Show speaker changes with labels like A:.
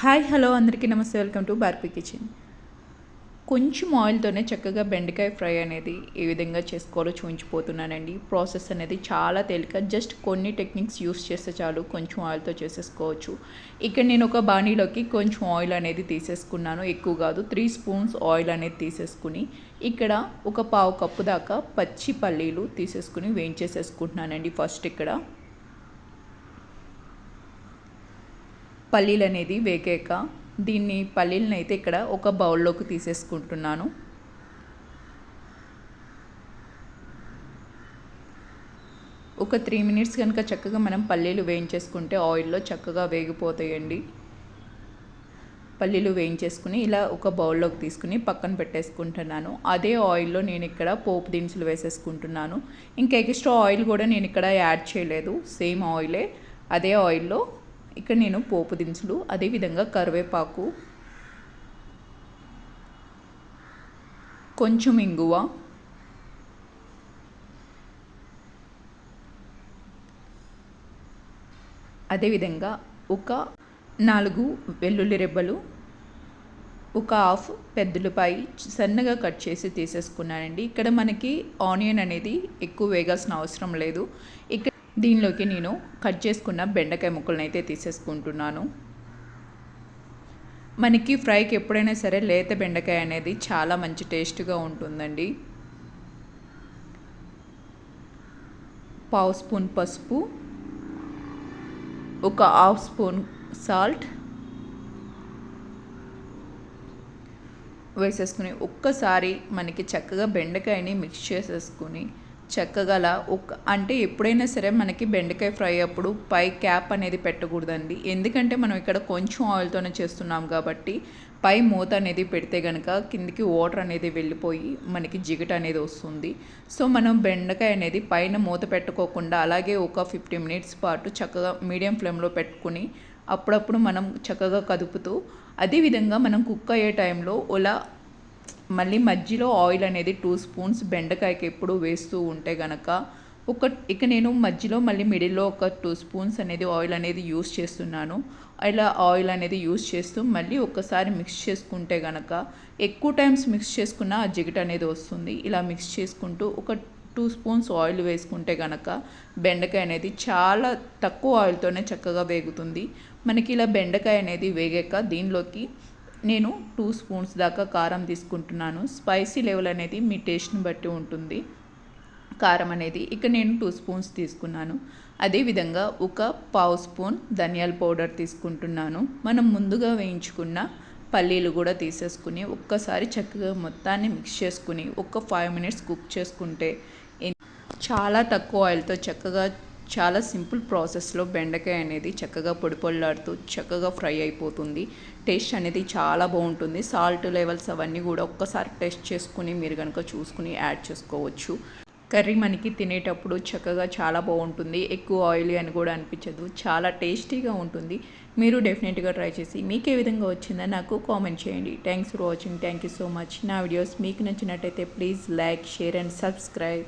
A: Hi hello అందరికీ నమస్తే. Welcome to Barpi kitchen. కొంచెం ఆయిల్తోనే చక్కగా బెండకాయ ఫ్రై అనేది ఏ విధంగా చేసుకోవాలో చూపించిపోతున్నానండి. ప్రాసెస్ అనేది చాలా తేలిక. జస్ట్ కొన్ని టెక్నిక్స్ యూస్ చేస్తే చాలు కొంచెం ఆయిల్తో చేసేసుకోవచ్చు. ఇక్కడ నేను ఒక బాణీలోకి కొంచెం ఆయిల్ అనేది తీసేసుకున్నాను. ఎక్కువ కాదు త్రీ స్పూన్స్ ఆయిల్ అనేది తీసేసుకుని ఇక్కడ ఒక పావు కప్పు దాకా పచ్చి పల్లీలు తీసేసుకుని వేయించేసేసుకుంటున్నానండి ఫస్ట్ ఇక్కడ. పల్లీలు అనేది వేగాక దీన్ని పల్లీలను అయితే ఇక్కడ ఒక బౌల్లోకి తీసేసుకుంటున్నాను. ఒక త్రీ మినిట్స్ కనుక చక్కగా మనం పల్లీలు వేయించేసుకుంటే ఆయిల్లో చక్కగా వేగిపోతాయండి. పల్లీలు వేయించేసుకుని ఇలా ఒక బౌల్లోకి తీసుకుని పక్కన పెట్టేసుకుంటున్నాను. అదే ఆయిల్లో నేను ఇక్కడ పోపు దినుసులు వేసేసుకుంటున్నాను. ఇంకా ఎక్స్ట్రా ఆయిల్ కూడా నేను ఇక్కడ యాడ్ చేయలేదు. సేమ్ ఆయిలే. అదే ఆయిల్లో ఇక్కడ నేను పోపు దినుసులు అదేవిధంగా కరివేపాకు కొంచెం ఇంగువ అదేవిధంగా ఒక నాలుగు వెల్లుల్లి రెబ్బలు ఒక హాఫ్ పెద్దలపై సన్నగా కట్ చేసి తీసేసుకున్నానండి. ఇక్కడ మనకి ఆనియన్ అనేది ఎక్కువ వేగాల్సిన అవసరం లేదు. ఇక్కడ దీనిలోకి నేను కట్ చేసుకున్న బెండకాయ ముక్కలను అయితే తీసేసుకుంటున్నాను. మనకి ఫ్రైకి ఎప్పుడైనా సరే లేత బెండకాయ అనేది చాలా మంచి టేస్ట్గా ఉంటుందండి. పావు స్పూన్ పసుపు ఒక హాఫ్ స్పూన్ సాల్ట్ వేసేసుకుని ఒక్కసారి మనకి చక్కగా బెండకాయని మిక్స్ చేసేసుకుని చక్కగా ఒక అంటే ఎప్పుడైనా సరే మనకి బెండకాయ ఫ్రై అప్పుడు పై క్యాప్ అనేది పెట్టకూడదండి. ఎందుకంటే మనం ఇక్కడ కొంచెం ఆయిల్తోనే చేస్తున్నాం కాబట్టి పై మూత అనేది పెడితే కనుక కిందికి వాటర్ అనేది వెళ్ళిపోయి మనకి జిగట అనేది వస్తుంది. సో మనం బెండకాయ అనేది పైన మూత పెట్టుకోకుండా అలాగే ఒక ఫిఫ్టీ మినిట్స్ పాటు చక్కగా మీడియం ఫ్లేమ్లో పెట్టుకుని అప్పుడప్పుడు మనం చక్కగా కదుపుతూ అదేవిధంగా మనం కుక్ అయ్యే టైంలో ఇలా మళ్ళీ మధ్యలో ఆయిల్ అనేది టూ స్పూన్స్ బెండకాయకి ఎప్పుడు వేస్తూ ఉంటే గనక ఒక ఇక నేను మధ్యలో మళ్ళీ మిడిల్లో ఒక టూ స్పూన్స్ అనేది ఆయిల్ అనేది యూస్ చేస్తున్నాను. ఇలా ఆయిల్ అనేది యూస్ చేస్తూ మళ్ళీ ఒక్కసారి మిక్స్ చేసుకుంటే గనక ఎక్కువ టైమ్స్ మిక్స్ చేసుకున్న ఆ జిగట అనేది వస్తుంది. ఇలా మిక్స్ చేసుకుంటూ ఒక టూ స్పూన్స్ ఆయిల్ వేసుకుంటే కనుక బెండకాయ అనేది చాలా తక్కువ ఆయిల్తోనే చక్కగా వేగుతుంది. మనకి ఇలా బెండకాయ అనేది వేగాక దీనిలోకి నేను టూ స్పూన్స్ దాకా కారం తీసుకుంటున్నాను. స్పైసీ లెవెల్ అనేది మీ టేస్ట్ని బట్టి ఉంటుంది. కారం అనేది ఇక నేను టూ స్పూన్స్ తీసుకున్నాను. అదేవిధంగా ఒక పావు స్పూన్ ధనియాల పౌడర్ తీసుకుంటున్నాను. మనం ముందుగా వేయించుకున్న పల్లీలు కూడా తీసేసుకుని ఒక్కసారి చక్కగా మొత్తాన్ని మిక్స్ చేసుకుని ఒక ఫైవ్ మినిట్స్ కుక్ చేసుకుంటే చాలా తక్కువ ఆయిల్తో చక్కగా చాలా సింపుల్ ప్రాసెస్లో బెండకాయ అనేది చక్కగా పొడిపొల్లాడుతూ చక్కగా ఫ్రై అయిపోతుంది. టేస్ట్ అనేది చాలా బాగుంటుంది. సాల్ట్ లెవెల్స్ అవన్నీ కూడా ఒక్కసారి టెస్ట్ చేసుకుని మీరు కనుక చూసుకుని యాడ్ చేసుకోవచ్చు. కర్రీ మనకి తినేటప్పుడు చక్కగా చాలా బాగుంటుంది. ఎక్కువ ఆయిలీ అని కూడా అనిపించదు. చాలా టేస్టీగా ఉంటుంది. మీరు డెఫినెట్గా ట్రై చేసి మీకు ఏ విధంగా వచ్చిందో నాకు కామెంట్ చేయండి. Thanks for watching. Thank you so much. నా వీడియోస్ మీకు నచ్చినట్టయితే please like share and subscribe.